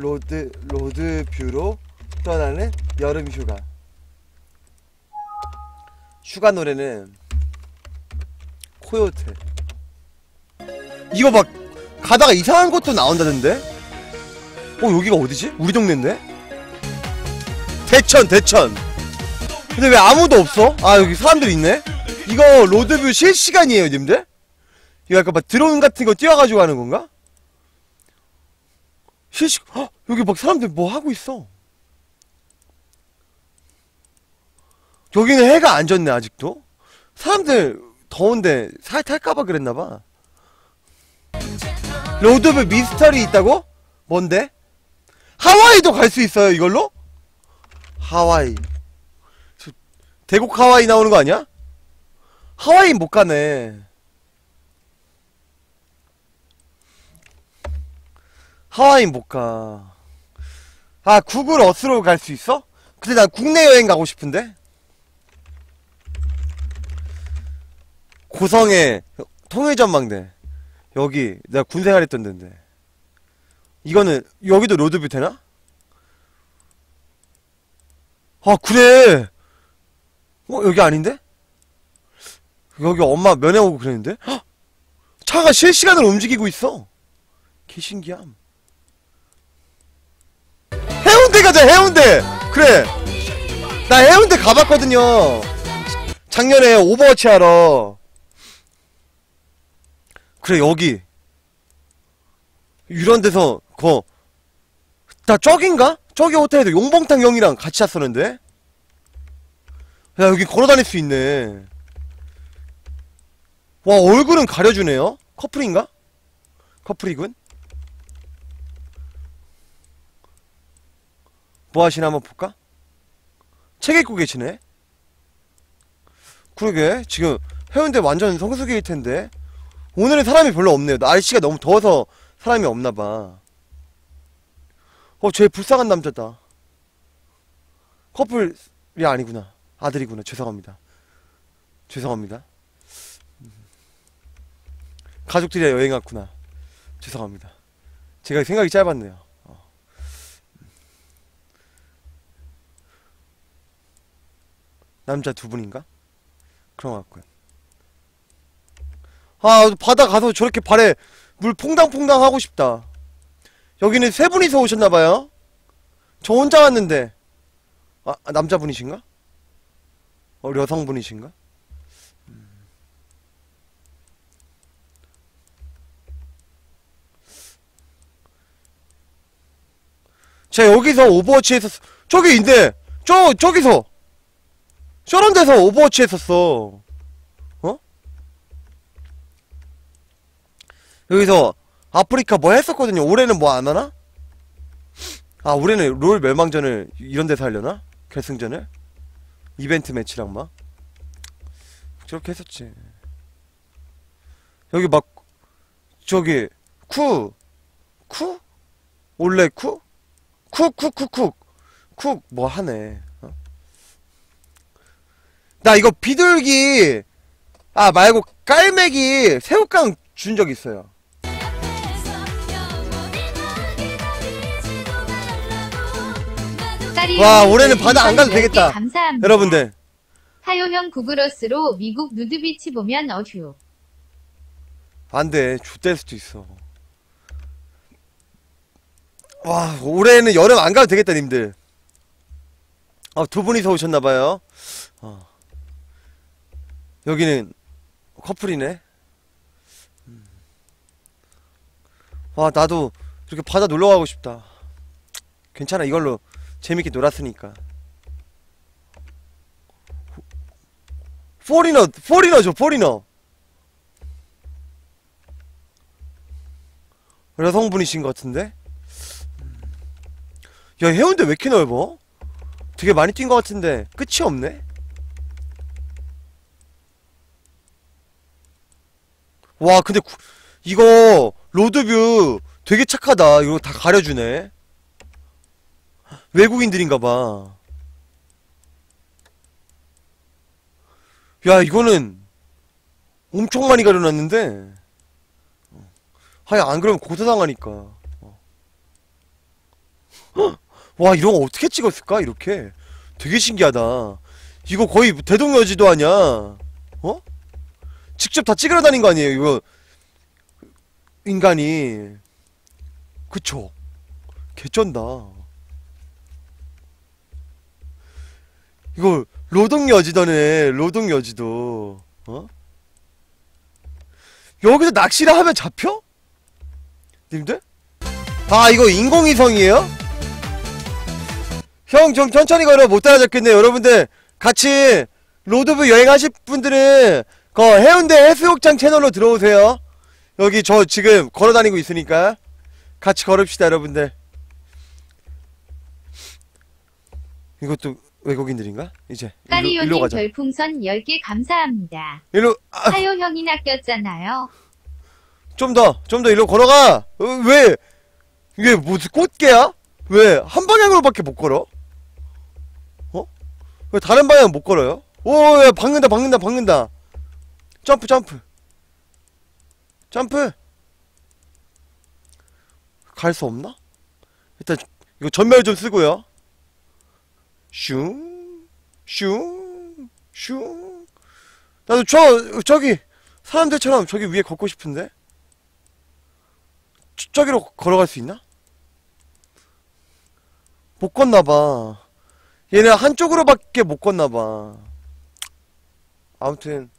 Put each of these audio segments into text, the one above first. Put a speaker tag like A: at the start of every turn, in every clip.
A: 로드 로드뷰로 떠나는 여름 휴가. 휴가 노래는 코요테. 이거 막 가다가 이상한 것도 나온다던데? 어 여기가 어디지? 우리 동네인데? 대천 대천. 근데 왜 아무도 없어? 아 여기 사람들 있네. 이거 로드뷰 실시간이에요, 님들? 이거 약간 막 드론 같은 거 띄워가지고 하는 건가? 실시, 헉, 여기 막 사람들 뭐 하고 있어. 여기는 해가 안 졌네, 아직도. 사람들 더운데 살 탈까봐 그랬나봐. 로드뷰 미스터리 있다고? 뭔데? 하와이도 갈 수 있어요, 이걸로? 하와이. 저, 대곡 하와이 나오는 거 아니야? 하와이 못 가네. 하와이 못 가. 아, 구글 어스로 갈 수 있어? 근데 난 국내 여행 가고 싶은데? 고성에 통일전망대. 여기, 내가 군생활 했던 데인데. 이거는, 여기도 로드뷰 되나? 아, 그래! 어, 여기 아닌데? 여기 엄마 면회 오고 그랬는데? 헉! 차가 실시간으로 움직이고 있어. 개 신기함. 가자, 해운대! 그래! 나 해운대 가봤거든요. 작년에 오버워치 하러. 그래, 여기. 이런 데서, 거, 나 저긴가? 저기 호텔에서 용봉탕 형이랑 같이 잤었는데? 야, 여기 걸어 다닐 수 있네. 와, 얼굴은 가려주네요? 커플인가? 커플이군? 뭐 하시나 한번 볼까? 책 읽고 계시네? 그러게, 지금 해운대 완전 성수기일 텐데. 오늘은 사람이 별로 없네요. 날씨가 너무 더워서 사람이 없나봐. 어, 쟤 불쌍한 남자다. 커플이 아니구나. 아들이구나. 죄송합니다. 죄송합니다. 가족들이랑 여행 갔구나. 죄송합니다. 제가 생각이 짧았네요. 어. 남자 두 분인가? 그런 것 같군. 아, 바다 가서 저렇게 발에 물 퐁당퐁당 하고 싶다. 여기는 세 분이서 오셨나봐요. 저 혼자 왔는데. 아, 아, 남자분이신가? 어, 여성분이신가? 자 여기서 오버워치 했었어 저기 있네 저 저기서 저런 데서 오버워치 했었어 어? 여기서 아프리카 뭐 했었거든요 올해는 뭐 안 하나? 아 올해는 롤 멸망전을 이런 데서 하려나? 결승전을? 이벤트 매치랑 막 저렇게 했었지 여기 막 저기 쿠 쿠? 올레 쿠? 쿡쿡쿡쿡 쿡 뭐 하네 어? 나 이거 비둘기 아 말고 깔매기 새우깡 준 적 있어요 와, 올해는 바다 안 가도 되겠다.
B: 감사합니다.
A: 여러분들
B: 하요형 구글어스로 미국 누드비치 보면 어휴.
A: 안돼 좆될 수도 있어 와 올해는 여름 안 가도 되겠다 님들 아, 두 분이서 오셨나봐요 어. 여기는 커플이네? 음. 와 나도 이렇게 바다 놀러 가고 싶다. 괜찮아 이걸로 재밌게 놀았으니까. 포리너 포리너죠 포리너 여성분이신 것 같은데? 야 해운대 왜 이렇게 넓어? 되게 많이 뛴 것 같은데 끝이 없네 와 근데 구- 이거 로드뷰 되게 착하다. 이거 다 가려주네. 외국인들인가봐. 야 이거는 엄청 많이 가려놨는데. 아니 안 그러면 고소당하니까. 와 이런 거 어떻게 찍었을까? 이렇게. 되게 신기하다. 이거 거의 대동여지도 아니야. 어? 직접 다 찍으러 다닌 거 아니에요 이거 인간이 그쵸 개쩐다 이거 로동여지더네 로동여지도 어? 여기서 낚시를 하면 잡혀? 님들? 아 이거 인공위성이에요? 형 좀 천천히 걸어 못 따라잡겠네 여러분들 같이 로드뷰 여행하실 분들은 그 해운대 해수욕장 채널로 들어오세요 여기 저 지금 걸어다니고 있으니까 같이 걸읍시다 여러분들 이것도 외국인들인가? 이제 일로, 일로
B: 까리오님
A: 가자
B: 별풍선 10개 감사합니다.
A: 일로 아,
B: 사요 형이 낚였잖아요.
A: 좀 더, 좀 더 일로 걸어가. 어, 왜? 이게 무슨 꽃게야? 왜? 한 방향으로밖에 못 걸어? 어? 왜 다른 방향 못 걸어요? 오, 야, 박는다, 박는다, 박는다. 점프, 점프. 점프. 갈 수 없나? 일단, 이거 전멸 좀 쓰고요. 슝, 슝, 슝. 나도 저, 저기, 사람들처럼 저기 위에 걷고 싶은데? 저, 저기로 걸어갈 수 있나? 못 걷나봐. 얘네 한쪽으로밖에 못 걷나봐. 아무튼,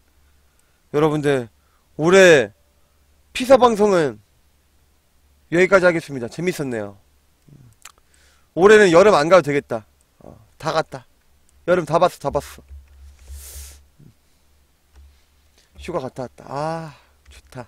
A: 여러분들, 올해 피사 방송은 여기까지 하겠습니다. 재밌었네요. 올해는 여름 안 가도 되겠다. 어, 다 갔다. 여름 다 봤어, 다 봤어. 휴가 갔다 왔다. 아, 좋다.